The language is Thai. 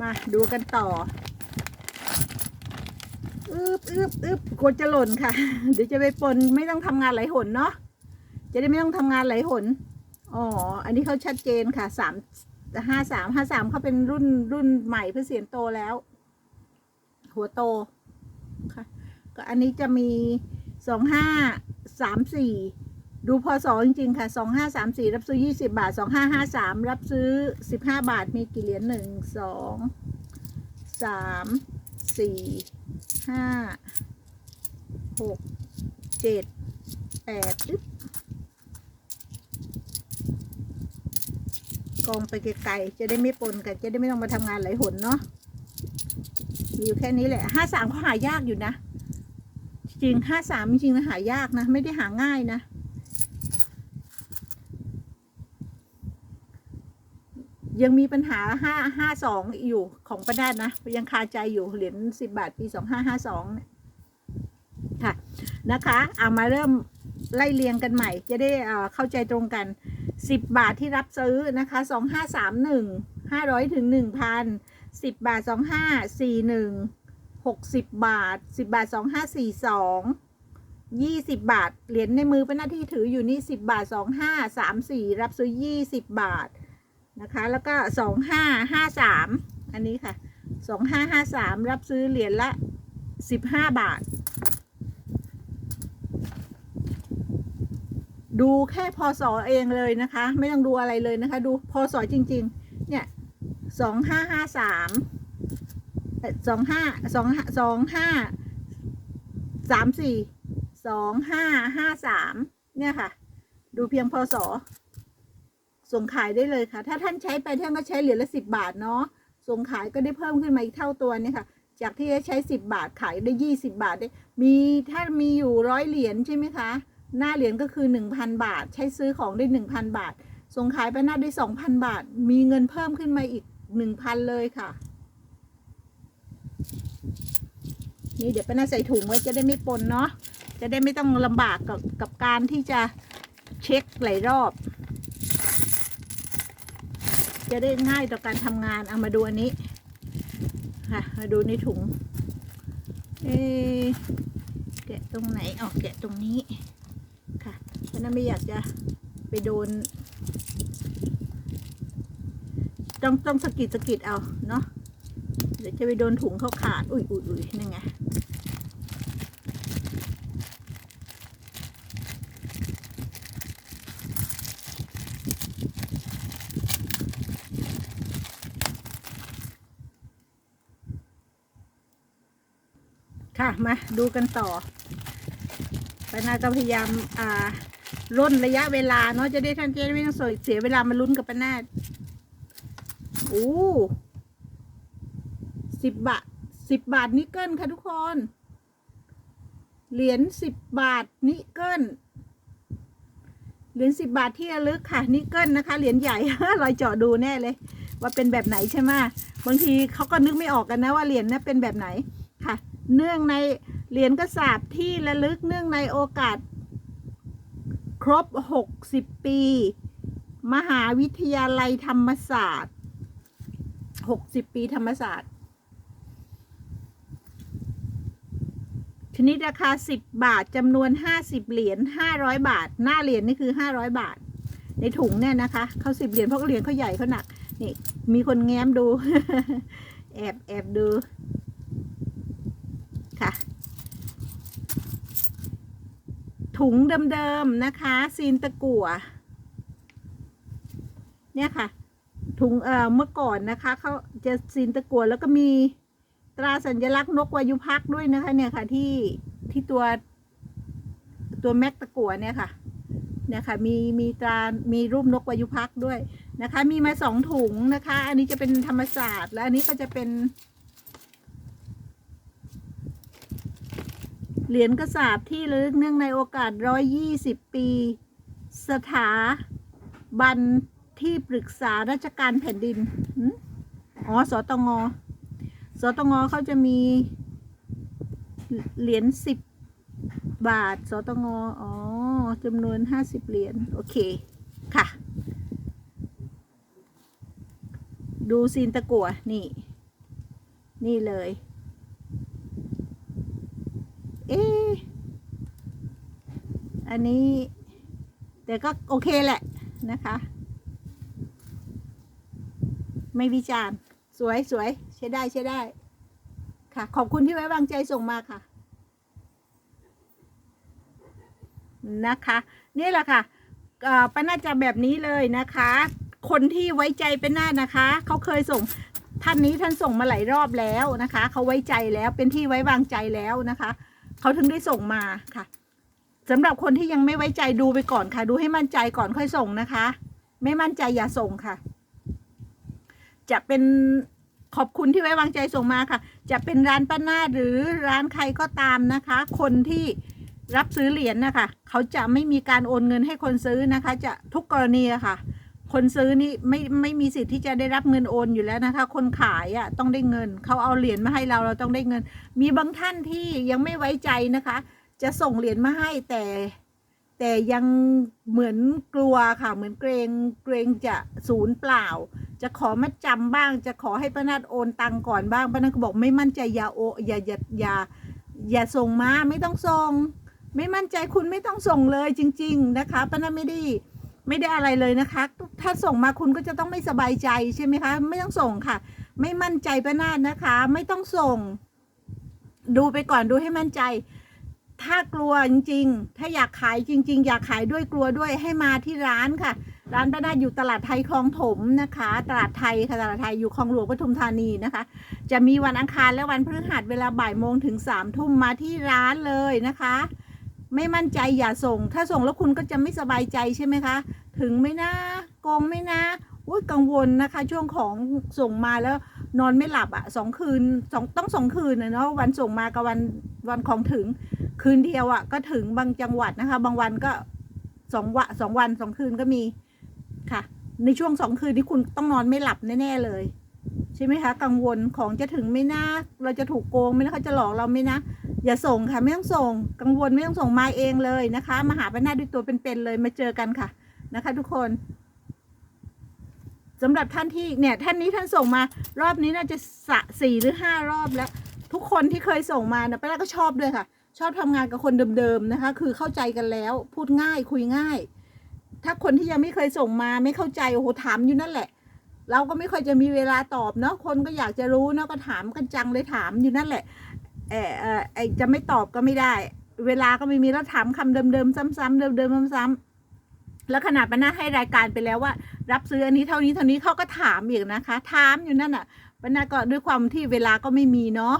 มาดูกันต่ออึบอึบอึบกลัวจะหล่นค่ะ เดี๋ยวจะไปปนไม่ต้องทำงานไหลหนเนาะจะได้ไม่ต้องทำงานไหลหนอ๋ออันนี้เขาชัดเจนค่ะสามห้าสามห้าสามเขาเป็นรุ่นรุ่นใหม่เพื่อเสียนโตแล้ว หัวโตค่ะ ก็อันนี้จะมีสองห้าสามสี่ ดูพอสอจริงๆ ค่ะสองห้าสามสี่รับซื้อยี่สิบาทสองห้าห้าสามรับซื้อสิบห้าบาท มีกี่เหรียญหนึ่งสองสามสี่ห้าหกเจ็ดแปดอึ๊บกองไปไกลๆ จะได้ไม่ปนกัน จะได้ไม่ต้องมาทำงานหลายหนเนาะ มีอยู่แค่นี้แหละห้าสามเขาหายากอยู่นะ จริงห้าสามจริงๆนะหายากนะ ไม่ได้หาง่ายนะ ยังมีปัญหาห้าห้าสองอยู่ของประดาดนะยังคาใจอยู่เหรียญสิบบาทปีสองห้าห้าสองค่ะนะคะ เอามาเริ่มไล่เรียงกันใหม่ จะได้เข้าใจตรงกันสิบบาทที่รับซื้อนะคะสองห้าสามหนึ่งห้าร้อยถึงหนึ่งพันสิบบาทสองห้าสี่หนึ่งหกสิบบาทสิบบาทสองห้าสี่สองยี่สิบบาท เหรียญในมือเป็นหน้าที่ถืออยู่นี่สิบบาทสองห้าสามสี่รับซื้อยี่สิบบาท นะคะ แล้วก็สองห้าห้าสามอันนี้ค่ะสองห้าห้าสามรับซื้อเหรียญละสิบห้าบาท ดูแค่พศเองเลยนะคะ ไม่ต้องดูอะไรเลยนะคะ ดูพศจริง ๆ เนี่ยสองห้าห้าสามสองห้าสองสองห้าสามสี่สองห้าห้าสามเนี่ยค่ะ ดูเพียงพศส่ ส่งขายได้เลยค่ะ ถ้าท่านใช้ไปท่านก็ใช้เหรียญละสิบบาทเนาะส่งขายก็ได้เพิ่มขึ้นมาอีกเท่าตัวเนี่ยค่ะ จากที่ใช้สิบบาทขายได้ยี่สิบาทได้มีถ้ามีอยู่ร้อยเหรียญใช่ไหมคะ หน้าเหรียญก็คือหนึ่งพันบาท ใช้ซื้อของได้หนึ่งพันบาท ส่งขายไปหน้าได้สองพันบาท มีเงินเพิ่มขึ้นมาอีกหนึ่งพันเลยค่ะนี่เดี๋ยวป้านาใส่ถุงไว้จะได้ไม่ปนเนาะจะได้ไม่ต้องลำบากกับกับการที่จะเช็คหลายรอบ จะได้ง่ายต่อการทำงานเอามาดูอันนี้ ค่ะ มาดูในถุง เอแกะตรงไหนออกแกะตรงนี้ค่ะเพราะนั้นไม่อยากจะไปโดน ต้องต้องสะกิดสะกิดเอาเนาะเดี๋ยวจะไปโดนถุงเขาขาด อุ้ยอุ้ยอุ้ยนั่นไง ค่ะมาดูกันต่อปานาก็พยายามอ่าร่นระยะเวลาเนาะจะได้ท่านเจะได้ไม่ต้องเสียเวลามาลุ้นกับปานาโอ้สิบบาทสิบบาทนิกเกิลค่ะทุกคน เหรียญสิบบาทนิกเกิลเหรียญสิบบาทที่ระลึกค่ะนิกเกิลนะคะเหรียญใหญ่รอยเจาะดูแน่เลย ว่าเป็นแบบไหนใช่ไหมบางทีเขาก็นึกไม่ออกกันนะว่าเหรียญนั้นเป็นแบบไหน เนื่องในเหรียญกระสาบที่ระลึกเนื่องในโอกาส ครบ 60 ปี มหาวิทยาลัยธรรมศาสตร์ 60 ปีธรรมศาสตร์ ชนิดราคา 10 บาทจำนวน 50 เหรียญ500 บาท หน้าเหรียญนี่คือ 500 บาท ในถุงเนี่ยนะคะเขา10เหรียญเพราะเหรียญเขาใหญ่เขาหนัก นี่ มีคนแง้มดู แอบแอบดู ค่ะ ถุงเดิมๆนะคะ ซีนตะกั่วเนี่ยค่ะ ถุงเอ่อเมื่อก่อนนะคะเขาจะซีนตะกั่วแล้วก็มีตราสัญลักษณ์นกวายุพักด้วยนะคะเนี่ยค่ะที่ที่ตัวตัวแม็กตะกั่วเนี่ยค่ะเนี่ยค่ะมีมีตรา มีรูปนกวายุพักด้วยนะคะ มีมาสองถุงนะคะ อันนี้จะเป็นธรรมศาสตร์ และอันนี้ก็จะเป็น เหรียญกระสาบที่ลึกเนื่องในโอกาส 120 ปี สถาบันที่ปรึกษาราชการแผ่นดิน อ๋อ สตง สตงเขาจะมี เหรียญ10บาท สตง อ๋อจำนวน50เหรียญ โอเค ค่ะ ดูซีนตะกัวนี่ นี่เลย เอ๊ะอันนี้ แต่ก็โอเคแหละนะคะ ไม่วิจารณ์ สวยสวยใช้ได้ใช้ได้ ค่ะ ขอบคุณที่ไว้วางใจส่งมาค่ะ นะคะ นี่แหละค่ะเป้าน่าจะแบบนี้เลยนะคะ คนที่ไว้ใจเป็นหน้านะคะ เขาเคยส่งท่านนี้ท่านส่งมาหลายรอบแล้วนะคะ เขาไว้ใจแล้วเป็นที่ไว้วางใจแล้วนะคะ เขาถึงได้ส่งมาค่ะสำหรับคนที่ยังไม่ไว้ใจดูไปก่อนค่ะ ดูให้มั่นใจก่อนค่อยส่งนะคะ ไม่มั่นใจอย่าส่งค่ะ จะเป็นขอบคุณที่ไว้วางใจส่งมาค่ะ จะเป็นร้านป้านาหรือร้านใครก็ตามนะคะ คนที่รับซื้อเหรียญนะคะ เขาจะไม่มีการโอนเงินให้คนซื้อนะคะ จะทุกกรณีะค่ะ คนซื้อนี่ไม่ไม่มีสิทธิ์ที่จะได้รับเงินโอนอยู่แล้วนะคะ คนขายอะ่ะต้องได้เงิน เขาเอาเหรียญมาให้เราเราต้องได้เงิน มีบางท่านที่ยังไม่ไว้ใจนะคะ จะส่งเหรียญมาให้แต่ แต่ยังเหมือนกลัวค่ะ เหมือนเกรงเกรงจะศูนย์เปล่า จะขอมัดจำบ้าง จะขอให้ป้านาดโอนตังก่อนบ้างป้านาดก็บอกไม่มั่นใจอย่าโออย่าอย่าอย่าอย่าส่งมาไม่ต้องส่ง ไม่มั่นใจคุณไม่ต้องส่งเลยจริง ๆ นะคะป้านาดไม่ได้ ไม่ได้อะไรเลยนะคะ ถ้าส่งมาคุณก็จะต้องไม่สบายใจใช่ไหมคะ ไม่ต้องส่งค่ะ ไม่มั่นใจป้านาดนะคะ ไม่ต้องส่ง ดูไปก่อนดูให้มั่นใจ ถ้ากลัวจริง ๆ ถ้าอยากขายจริง ๆ อยากขายด้วยกลัวด้วยให้มาที่ร้านค่ะ ร้านป้านาดอยู่ตลาดไทยคลองถมนะคะ ตลาดไทยค่ะตลาดไทยอยู่คลองหลวงปทุมธานีนะคะ จะมีวันอังคารและวันพฤหัสเวลาบ่ายโมงถึงสามทุ่มมาที่ร้านเลยนะคะ ไม่มั่นใจอย่าส่ง ถ้าส่งแล้วคุณก็จะไม่สบายใจใช่ไหมคะ ถึงไม่นะโกงไม่นะอุ้ยกังวลนะคะ ช่วงของส่งมาแล้วนอนไม่หลับอะ่ะสองคืนสองต้องสองคืนนะเนาะวันส่งมากับวันวันของถึงคืนเดียวอะ่ะก็ถึงบางจังหวัดนะคะ บางวันก็สองวันสองวันสองคืนก็มีค่ะ ในช่วงสองคืนนี้คุณต้องนอนไม่หลับแน่ๆเลยใช่ไหมคะ กังวลของจะถึงไม่นะเราจะถูกโกงไหมนะเขาจะหลอกเราไหมนะ อย่าส่งค่ะไม่ต้องส่ง กังวลไม่ต้องส่งมาเองเลยนะคะ มาหาป้านาด้วยตัวเป็นๆเลยมาเจอกันค่ะนะคะ ทุกคนสำหรับท่านที่เนี่ยท่านนี้ท่านส่งมารอบนี้น่าจะสะสี่หรือห้ารอบแล้ว ทุกคนที่เคยส่งมานะป้านาก็ชอบด้วยค่ะ ชอบทำงานกับคนเดิมๆนะคะ คือเข้าใจกันแล้วพูดง่ายคุยง่าย ถ้าคนที่ยังไม่เคยส่งมาไม่เข้าใจโอ้โหถามอยู่นั่นแหละ เราก็ไม่ค่อยจะมีเวลาตอบเนาะคนก็อยากจะรู้เนาะก็ถามกันจังเลยถามอยู่นั่นแหละ เออเออไอจะไม่ตอบก็ไม่ได้ เวลาก็ไม่มีแล้วถามคำเดิมๆซ้ำๆเดิมๆซ้ำๆแล้วขนาดมันนาให้รายการไปแล้วว่า รับซื้ออันนี้เท่านี้เท่านี้เขาก็ถามอีกนะคะ ถามอยู่นั่นอะป้านาก็ด้วยความที่เวลาก็ไม่มีเนาะ